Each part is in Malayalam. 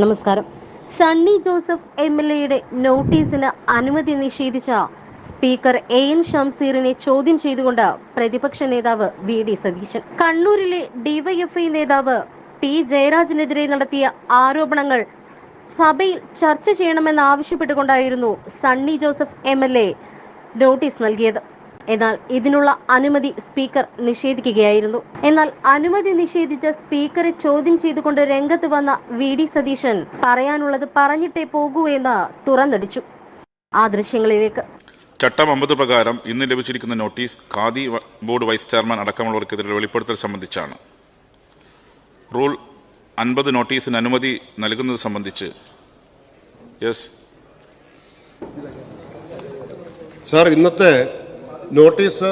നമസ്കാരം. സണ്ണി ജോസഫ് എം എൽ എയുടെ നോട്ടീസിന് അനുമതി നിഷേധിച്ച സ്പീക്കർ എ എൻ ഷംസീറിനെ ചോദ്യം ചെയ്തുകൊണ്ട് പ്രതിപക്ഷ നേതാവ് വി ഡി സതീശൻ. കണ്ണൂരിലെ ഡിവൈഎഫ്ഐ നേതാവ് പി ജയരാജനെതിരെ നടത്തിയ ആരോപണങ്ങൾ സഭയിൽ ചർച്ച ചെയ്യണമെന്ന് ആവശ്യപ്പെട്ടുകൊണ്ടായിരുന്നു സണ്ണി ജോസഫ് എം നോട്ടീസ് നൽകിയത്. എന്നാൽ ഇതിനുള്ള അനുമതി സ്പീക്കർ നിഷേധിക്കുകയായിരുന്നു. എന്നാൽ അനുമതി നിഷേധിച്ച സ്പീക്കറെ ചോദ്യം ചെയ്തുകൊണ്ട് രംഗത്ത് വന്ന വി ഡി സതീശൻ പറയാനുള്ളത് പറഞ്ഞിട്ടേ പോകൂ എന്ന് തുറന്നടിച്ചു. ആ ദൃശ്യങ്ങളിലേക്ക്. ചട്ടം അമ്പത് പ്രകാരം ഇന്ന് ലഭിച്ചിരിക്കുന്ന notice Khadi board vice chairman അടക്കമുള്ളവർക്കെതിരെ വെളിപ്പെടുത്തൽ സംബന്ധിച്ചാണ്. റൂൾ അൻപത് നോട്ടീസിന് അനുമതി നൽകുന്നത് സംബന്ധിച്ച് യെസ്. സാർ ഇന്നത്തെ നോട്ടീസ്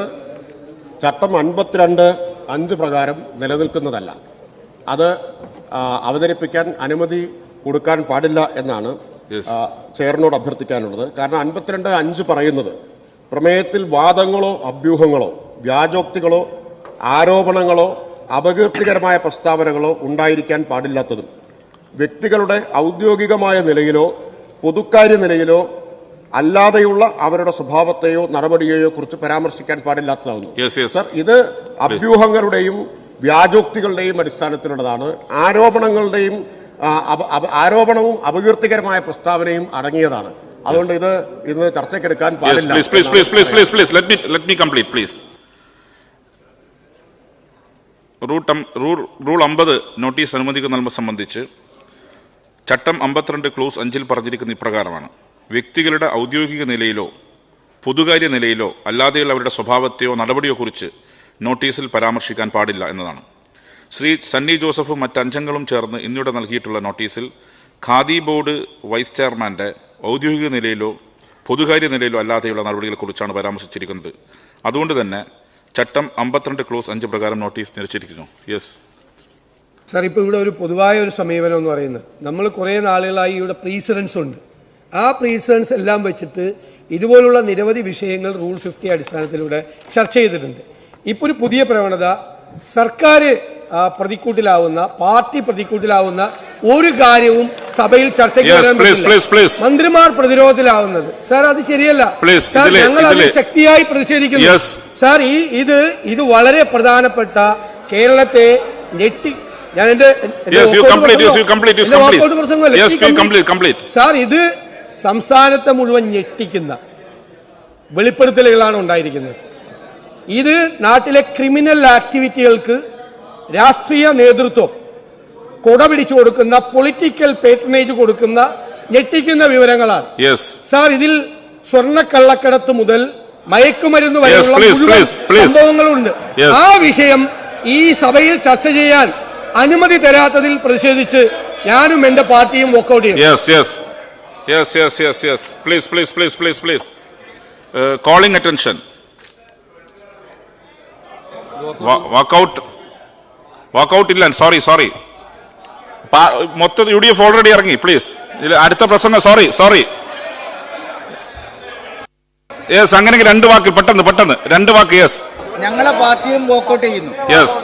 ചട്ടം അൻപത്തിരണ്ട് അഞ്ച് പ്രകാരം നിലനിൽക്കുന്നതല്ല അത് അവതരിപ്പിക്കാൻ അനുമതി കൊടുക്കാൻ പാടില്ല എന്നാണ്. ചെയറിനോട് അഭ്യർത്ഥിക്കാനുള്ളത് കാരണം അൻപത്തിരണ്ട് അഞ്ച് പറയുന്നത് പ്രമേയത്തിൽ വാദങ്ങളോ അഭ്യൂഹങ്ങളോ വ്യാജോക്തികളോ ആരോപണങ്ങളോ അപകീർത്തികരമായ പ്രസ്താവനകളോ ഉണ്ടായിരിക്കാൻ പാടില്ലാത്തതും വ്യക്തികളുടെ ഔദ്യോഗികമായ നിലയിലോ പൊതുക്കാര്യ നിലയിലോ അല്ലാതെയുള്ള അവരുടെ സ്വഭാവത്തെയോ നടപടിയെയോ കുറിച്ച് പരാമർശിക്കാൻ പാടില്ലാത്തതാകുന്നു സർ ഇത് അഭ്യൂഹങ്ങളുടെയും വ്യാജോക്തികളുടെയും അടിസ്ഥാനത്തിലുള്ളതാണ്. ആരോപണങ്ങളുടെയും ആരോപണവും അപകീർത്തികരമായ പ്രസ്താവനയും അടങ്ങിയതാണ്. അതുകൊണ്ട് ഇത് ഇന്ന് ചർച്ചയ്ക്കെടുക്കാൻ പാടില്ല. റൂട്ട് റൂൾ അമ്പത് നോട്ടീസ് അനുമതിക്ക് അനുമതിക്കുന്നത് സംബന്ധിച്ച് ചട്ടം അമ്പത്തിരണ്ട് ക്ലോസ് അഞ്ചിൽ പറഞ്ഞിരിക്കുന്ന ഇപ്രകാരമാണ്. വ്യക്തികളുടെ ഔദ്യോഗിക നിലയിലോ പൊതുകാര്യ നിലയിലോ അല്ലാതെയുള്ള അവരുടെ സ്വഭാവത്തെയോ നടപടിയോ കുറിച്ച് നോട്ടീസിൽ പരാമർശിക്കാൻ പാടില്ല എന്നതാണ്. ശ്രീ സണ്ണി ജോസഫും മറ്റഞ്ചങ്ങളും ചേർന്ന് ഇന്നിവിടെ നൽകിയിട്ടുള്ള നോട്ടീസിൽ ഖാദി ബോർഡ് വൈസ് ചെയർമാന്റെ ഔദ്യോഗിക നിലയിലോ പൊതുകാര്യ നിലയിലോ അല്ലാതെയുള്ള നടപടികളെക്കുറിച്ചാണ് പരാമർശിച്ചിരിക്കുന്നത്. അതുകൊണ്ട് തന്നെ ചട്ടം അമ്പത്തിരണ്ട് ക്ലോസ് അഞ്ച് പ്രകാരം നോട്ടീസ് നിരച്ചിരിക്കുന്നു യെസ്. സാർ ഇപ്പോൾ ഇവിടെ ഒരു പൊതുവായ ഒരു സമീപനം എന്ന് പറയുന്നത്. നമ്മൾ കുറേ നാളുകളായി ഇവിടെ പ്രീസിഡൻസ് ഉണ്ട്. ആ പ്രീസിഡൻസ് എല്ലാം വെച്ചിട്ട് ഇതുപോലുള്ള നിരവധി വിഷയങ്ങൾ റൂൾ ഫിഫ്റ്റി അടിസ്ഥാനത്തിലൂടെ ചർച്ച ചെയ്തിട്ടുണ്ട്. ഇപ്പോൾ ഒരു പുതിയ പ്രവണത സർക്കാർ പ്രതിക്കൂട്ടിലാവുന്ന പാർട്ടി പ്രതിക്കൂട്ടിലാവുന്ന ഒരു കാര്യവും സഭയിൽ ചർച്ചയ്ക്ക്. മന്ത്രിമാർ പ്രതിരോധത്തിലാവുന്നത്. സാർ അത് ശരിയല്ല. സാർ ഞങ്ങൾ അതിൽ ശക്തിയായി പ്രതിഷേധിക്കുന്നു. സാർ ഈ ഇത് ഇത് വളരെ പ്രധാനപ്പെട്ട കേരളത്തെ ഞെട്ടി ഞാൻ എന്റെ. സാർ ഇത് സംസ്ഥാനത്തെ മുഴുവൻ ഞെട്ടിക്കുന്ന വെളിപ്പെടുത്തലുകളാണ് ഉണ്ടായിരിക്കുന്നത്. ഇത് നാട്ടിലെ ക്രിമിനൽ ആക്ടിവിറ്റികൾക്ക് രാഷ്ട്രീയ നേതൃത്വം കുടപിടിച്ചു കൊടുക്കുന്ന പൊളിറ്റിക്കൽ പേട്രണേജ് കൊടുക്കുന്ന ഞെട്ടിക്കുന്ന വിവരങ്ങളാണ്. സാർ ഇതിൽ സ്വർണക്കള്ളക്കടത്ത് മുതൽ മയക്കുമരുന്ന് വരെയുള്ള. സംഭവങ്ങളുണ്ട്. ആ വിഷയം ഈ സഭയിൽ ചർച്ച ചെയ്യാൻ അനുമതി തരാത്തതിൽ പ്രതിഷേധിച്ച് ഞാനും എന്റെ പാർട്ടിയും വോക്കൌട്ട് ചെയ്യും Yes, yes yes yes please please please please please calling attention walkout calling attention. Wa- Walk out. Walk out ഇല്ല സോറി സോറി മൊത്തം യു ഡി എഫ് ഓൾറെഡി ഇറങ്ങി. പ്ലീസ് അടുത്ത പ്രസംഗം. സോറി സോറി യെസ് അങ്ങനെയെങ്കിൽ രണ്ട് വാക്ക്. പെട്ടെന്ന് പെട്ടെന്ന്. രണ്ട് വാക്ക്. യെസ് ഞങ്ങളെ പാർട്ടിയും വോക്കൗട്ട് ചെയ്യുന്നു. യെസ്